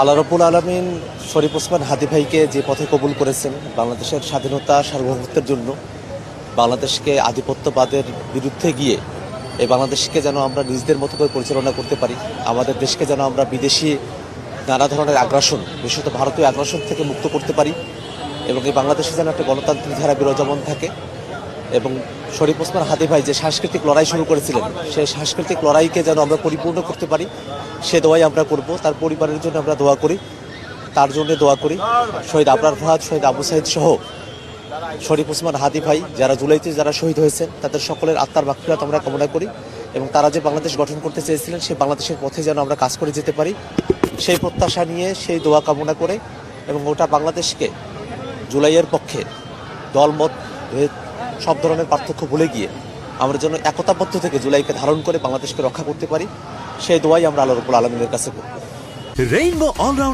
আল্লাহ রবুল আলমিন শরীফ ওসমান হাদি ভাইকে যে পথে কবুল করেছেন বাংলাদেশের স্বাধীনতা সার্বভৌমত্বের জন্য, বাংলাদেশকে আধিপত্যবাদের বিরুদ্ধে গিয়ে এই বাংলাদেশকে যেন আমরা নিজেদের মতো করে পরিচালনা করতে পারি, আমাদের দেশকে যেন আমরা বিদেশি নানা ধরনের আগ্রাসন, বিশেষত ভারতীয় আগ্রাসন থেকে মুক্ত করতে পারি এবং এই বাংলাদেশে যেন একটা গণতান্ত্রিক ধারা বিরাজমান থাকে এবং শরীফ ওসমান হাদি ভাই যে সাংস্কৃতিক লড়াই শুরু করেছিলেন, সেই সাংস্কৃতিক লড়াইকে যেন আমরা পরিপূর্ণ করতে পারি, সে দোয়াই আমরা করব। তার পরিবারের জন্য আমরা দোয়া করি, তার জন্য দোয়া করি। শহীদ আবরার ফাহাদ, শহীদ আবু সাইদ সহ শরীফ ওসমান হাদি ভাই যারা জুলাইতে যারা শহীদ হয়েছেন, তাদের সকলের আত্মার মাগফিরাত আমরা কামনা করি এবং তারা যে বাংলাদেশ গঠন করতে চেয়েছিলেন, সেই বাংলাদেশের পথে যেন আমরা কাজ করে যেতে পারি। সেই প্রত্যাশা নিয়ে সেই দোয়া কামনা করে এবং ওটা বাংলাদেশকে জুলাইয়ের পক্ষে দলমত সব ধরনের পার্থক্য ভুলে গিয়ে আমরা যেন একতাবদ্ধ থেকে জুলাইকে ধারণ করে বাংলাদেশকে রক্ষা করতে পারি, সেই দোয়াই আমরা আল্লাহ রবুল আলমিনের কাছে করব। Rainbow all-round